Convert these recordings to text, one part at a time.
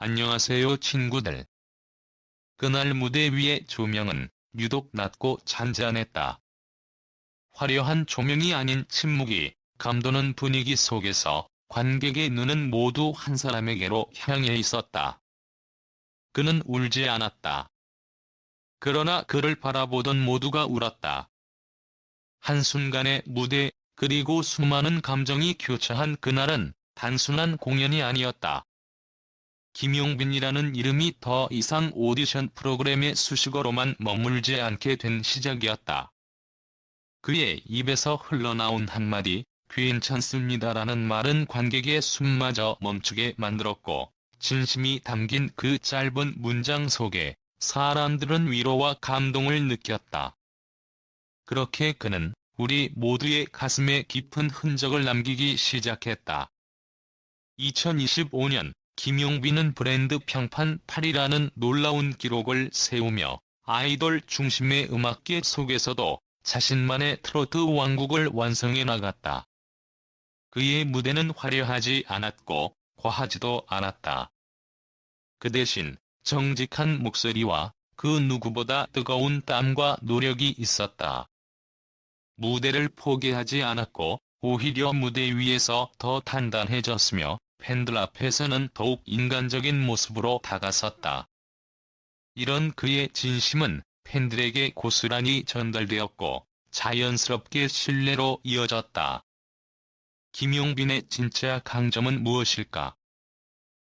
안녕하세요 친구들. 그날 무대 위의 조명은 유독 낮고 잔잔했다. 화려한 조명이 아닌 침묵이 감도는 분위기 속에서 관객의 눈은 모두 한 사람에게로 향해 있었다. 그는 울지 않았다. 그러나 그를 바라보던 모두가 울었다. 한순간의 무대 그리고 수많은 감정이 교차한 그날은 단순한 공연이 아니었다. 김용빈이라는 이름이 더 이상 오디션 프로그램의 수식어로만 머물지 않게 된 시작이었다. 그의 입에서 흘러나온 한마디 괜찮습니다라는 말은 관객의 숨마저 멈추게 만들었고 진심이 담긴 그 짧은 문장 속에 사람들은 위로와 감동을 느꼈다. 그렇게 그는 우리 모두의 가슴에 깊은 흔적을 남기기 시작했다. 2025년 김용빈은 브랜드 평판 8이라는 놀라운 기록을 세우며 아이돌 중심의 음악계 속에서도 자신만의 트로트 왕국을 완성해 나갔다. 그의 무대는 화려하지 않았고 과하지도 않았다. 그 대신 정직한 목소리와 그 누구보다 뜨거운 땀과 노력이 있었다. 무대를 포기하지 않았고 오히려 무대 위에서 더 단단해졌으며 팬들 앞에서는 더욱 인간적인 모습으로 다가섰다. 이런 그의 진심은 팬들에게 고스란히 전달되었고 자연스럽게 신뢰로 이어졌다. 김용빈의 진짜 강점은 무엇일까?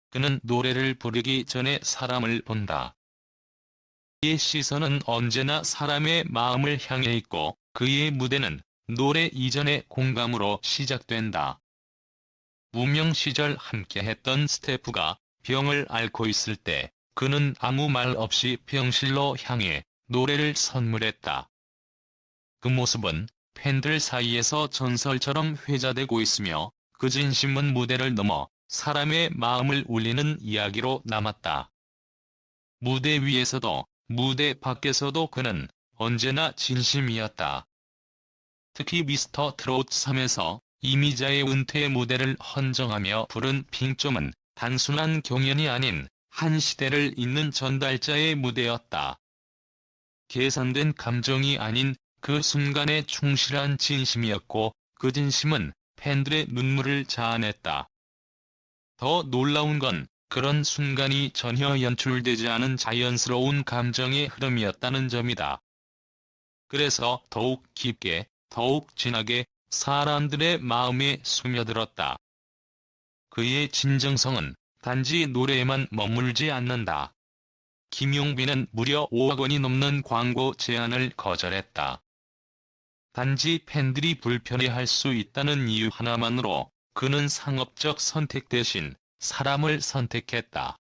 그는 노래를 부르기 전에 사람을 본다. 그의 시선은 언제나 사람의 마음을 향해 있고 그의 무대는 노래 이전의 공감으로 시작된다. 무명 시절 함께했던 스태프가 병을 앓고 있을 때 그는 아무 말 없이 병실로 향해 노래를 선물했다. 그 모습은 팬들 사이에서 전설처럼 회자되고 있으며 그 진심은 무대를 넘어 사람의 마음을 울리는 이야기로 남았다. 무대 위에서도 무대 밖에서도 그는 언제나 진심이었다. 특히 미스터 트롯 3에서 이미자의 은퇴 무대를 헌정하며 부른 빙점은 단순한 경연이 아닌 한 시대를 잇는 전달자의 무대였다. 계산된 감정이 아닌 그 순간의 충실한 진심이었고 그 진심은 팬들의 눈물을 자아냈다. 더 놀라운 건 그런 순간이 전혀 연출되지 않은 자연스러운 감정의 흐름이었다는 점이다. 그래서 더욱 깊게, 더욱 진하게 사람들의 마음에 스며들었다. 그의 진정성은 단지 노래에만 머물지 않는다. 김용빈은 무려 5억 원이 넘는 광고 제안을 거절했다. 단지 팬들이 불편해할 수 있다는 이유 하나만으로 그는 상업적 선택 대신 사람을 선택했다.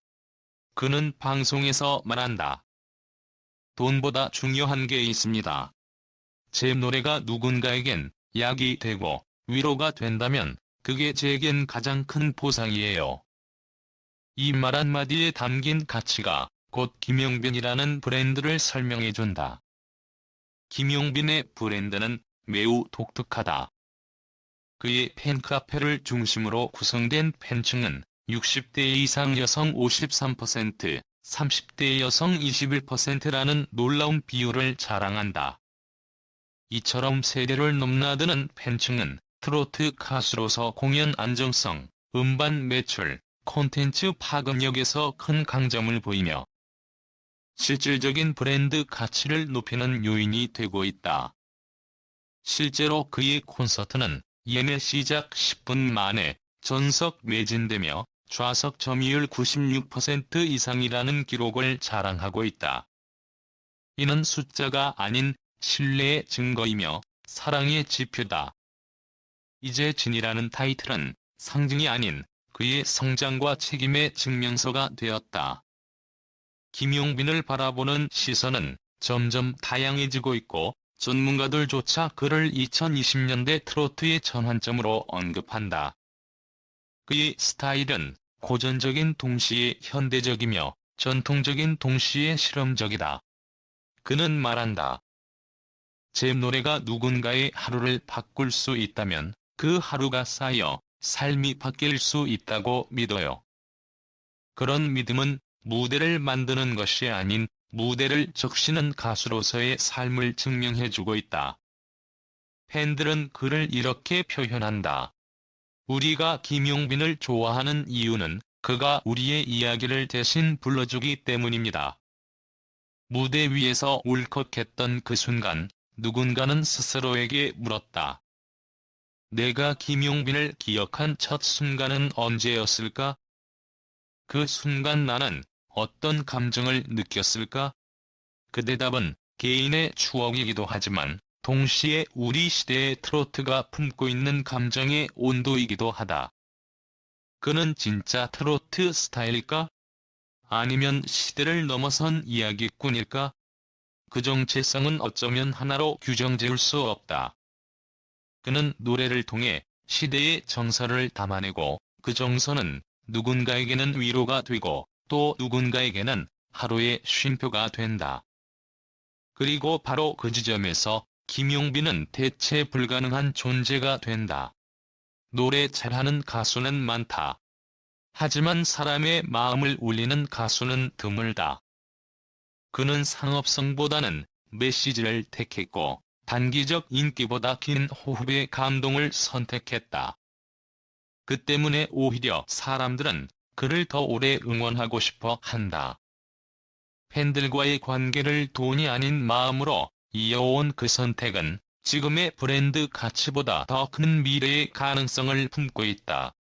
그는 방송에서 말한다. 돈보다 중요한 게 있습니다. 제 노래가 누군가에겐 약이 되고 위로가 된다면 그게 제겐 가장 큰 보상이에요. 이 말 한마디에 담긴 가치가 곧 김용빈이라는 브랜드를 설명해준다. 김용빈의 브랜드는 매우 독특하다. 그의 팬카페를 중심으로 구성된 팬층은 60대 이상 여성 53%, 30대 여성 21%라는 놀라운 비율을 자랑한다. 이처럼 세대를 넘나드는 팬층은 트로트 가수로서 공연 안정성, 음반 매출, 콘텐츠 파급력에서 큰 강점을 보이며 실질적인 브랜드 가치를 높이는 요인이 되고 있다. 실제로 그의 콘서트는 예매 시작 10분 만에 전석 매진되며 좌석 점유율 96% 이상이라는 기록을 자랑하고 있다. 이는 숫자가 아닌 신뢰의 증거이며 사랑의 지표다. 이제 진이라는 타이틀은 상징이 아닌 그의 성장과 책임의 증명서가 되었다. 김용빈을 바라보는 시선은 점점 다양해지고 있고 전문가들조차 그를 2020년대 트로트의 전환점으로 언급한다. 그의 스타일은 고전적인 동시에 현대적이며 전통적인 동시에 실험적이다. 그는 말한다. 제 노래가 누군가의 하루를 바꿀 수 있다면 그 하루가 쌓여 삶이 바뀔 수 있다고 믿어요. 그런 믿음은 무대를 만드는 것이 아닌 무대를 적시는 가수로서의 삶을 증명해주고 있다. 팬들은 그를 이렇게 표현한다. 우리가 김용빈을 좋아하는 이유는 그가 우리의 이야기를 대신 불러주기 때문입니다. 무대 위에서 울컥했던 그 순간 누군가는 스스로에게 물었다. 내가 김용빈을 기억한 첫 순간은 언제였을까? 그 순간 나는 어떤 감정을 느꼈을까? 그 대답은 개인의 추억이기도 하지만 동시에 우리 시대의 트로트가 품고 있는 감정의 온도이기도 하다. 그는 진짜 트로트 스타일일까? 아니면 시대를 넘어선 이야기꾼일까? 그 정체성은 어쩌면 하나로 규정 지을 수 없다. 그는 노래를 통해 시대의 정서를 담아내고 그 정서는 누군가에게는 위로가 되고 또 누군가에게는 하루의 쉼표가 된다. 그리고 바로 그 지점에서 김용빈은 대체 불가능한 존재가 된다. 노래 잘하는 가수는 많다. 하지만 사람의 마음을 울리는 가수는 드물다. 그는 상업성보다는 메시지를 택했고 단기적 인기보다 긴 호흡의 감동을 선택했다. 그 때문에 오히려 사람들은 그를 더 오래 응원하고 싶어 한다. 팬들과의 관계를 돈이 아닌 마음으로 이어온 그 선택은 지금의 브랜드 가치보다 더 큰 미래의 가능성을 품고 있다.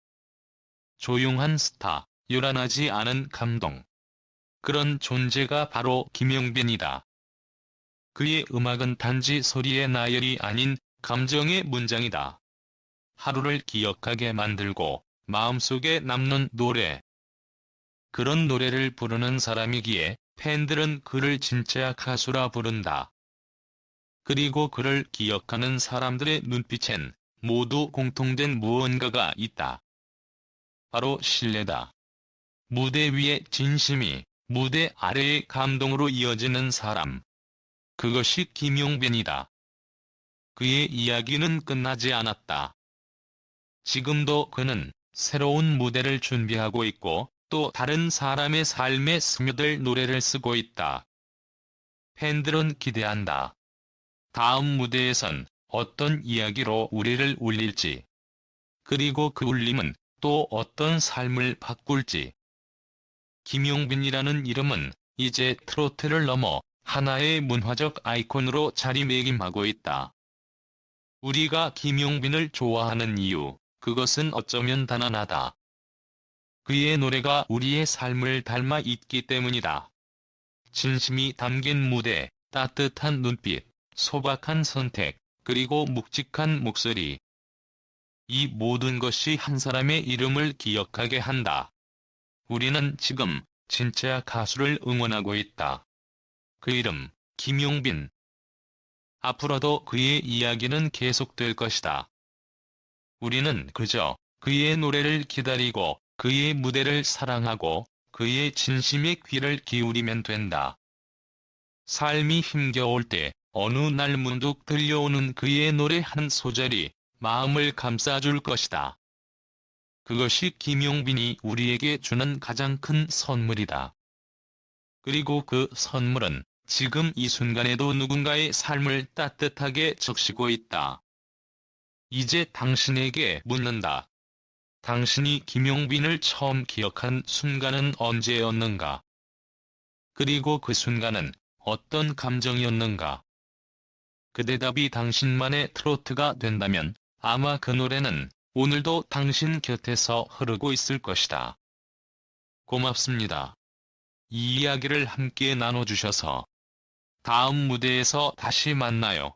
조용한 스타, 요란하지 않은 감동. 그런 존재가 바로 김용빈이다. 그의 음악은 단지 소리의 나열이 아닌 감정의 문장이다. 하루를 기억하게 만들고 마음속에 남는 노래. 그런 노래를 부르는 사람이기에 팬들은 그를 진짜 가수라 부른다. 그리고 그를 기억하는 사람들의 눈빛엔 모두 공통된 무언가가 있다. 바로 신뢰다. 무대 위의 진심이 무대 아래의 감동으로 이어지는 사람. 그것이 김용빈이다. 그의 이야기는 끝나지 않았다. 지금도 그는 새로운 무대를 준비하고 있고 또 다른 사람의 삶에 스며들 노래를 쓰고 있다. 팬들은 기대한다. 다음 무대에선 어떤 이야기로 우리를 울릴지. 그리고 그 울림은 또 어떤 삶을 바꿀지. 김용빈이라는 이름은 이제 트로트를 넘어 하나의 문화적 아이콘으로 자리매김하고 있다. 우리가 김용빈을 좋아하는 이유, 그것은 어쩌면 단언하다. 그의 노래가 우리의 삶을 닮아 있기 때문이다. 진심이 담긴 무대, 따뜻한 눈빛, 소박한 선택, 그리고 묵직한 목소리. 이 모든 것이 한 사람의 이름을 기억하게 한다. 우리는 지금 진짜 가수를 응원하고 있다. 그 이름, 김용빈. 앞으로도 그의 이야기는 계속될 것이다. 우리는 그저 그의 노래를 기다리고 그의 무대를 사랑하고 그의 진심의 귀를 기울이면 된다. 삶이 힘겨울 때 어느 날 문득 들려오는 그의 노래 한 소절이 마음을 감싸줄 것이다. 그것이 김용빈이 우리에게 주는 가장 큰 선물이다. 그리고 그 선물은 지금 이 순간에도 누군가의 삶을 따뜻하게 적시고 있다. 이제 당신에게 묻는다. 당신이 김용빈을 처음 기억한 순간은 언제였는가? 그리고 그 순간은 어떤 감정이었는가? 그 대답이 당신만의 트로트가 된다면 아마 그 노래는 오늘도 당신 곁에서 흐르고 있을 것이다. 고맙습니다. 이 이야기를 함께 나눠주셔서 다음 무대에서 다시 만나요.